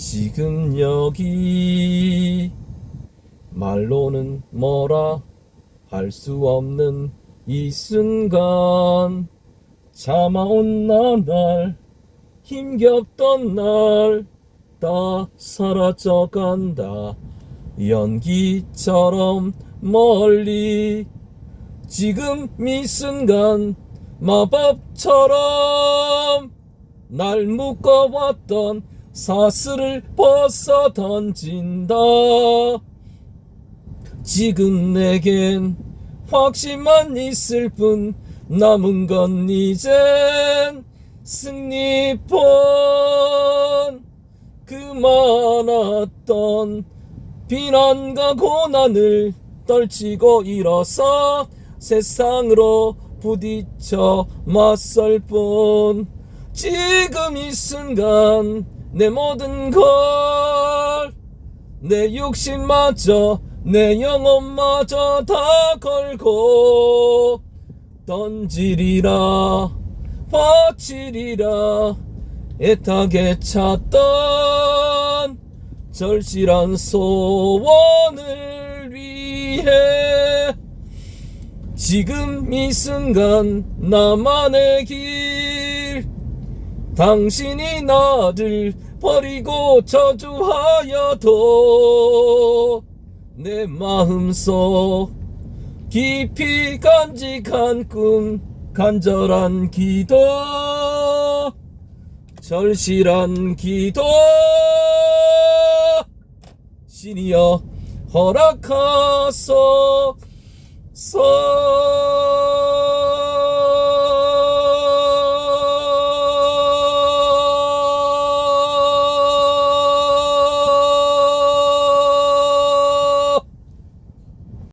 지금 여기. 말로는 뭐라 할 수 없는 이 순간. 참아온 나날 힘겹던 날 다 사라져간다. 연기처럼 멀리. 지금 이 순간 마법처럼 날 묶어왔던 사슬을 벗어 던진다. 지금 내겐 확신만 있을 뿐 남은 건 이젠 승리뿐 그 많았던 비난과 고난을 떨치고 일어서 세상으로 부딪혀 맞설 뿐 지금 이 순간 내 모든 걸내 욕심마저 내 영혼마저 다 걸고 던지리라 바치리라. 애타게 찾던 절실한 소원을 위해 지금 이 순간 나만의 길 당신이 나를 버리고 저주하여도 내 마음속 깊이 간직한 꿈 간절한 기도 절실한 기도. 신이여 허락하소서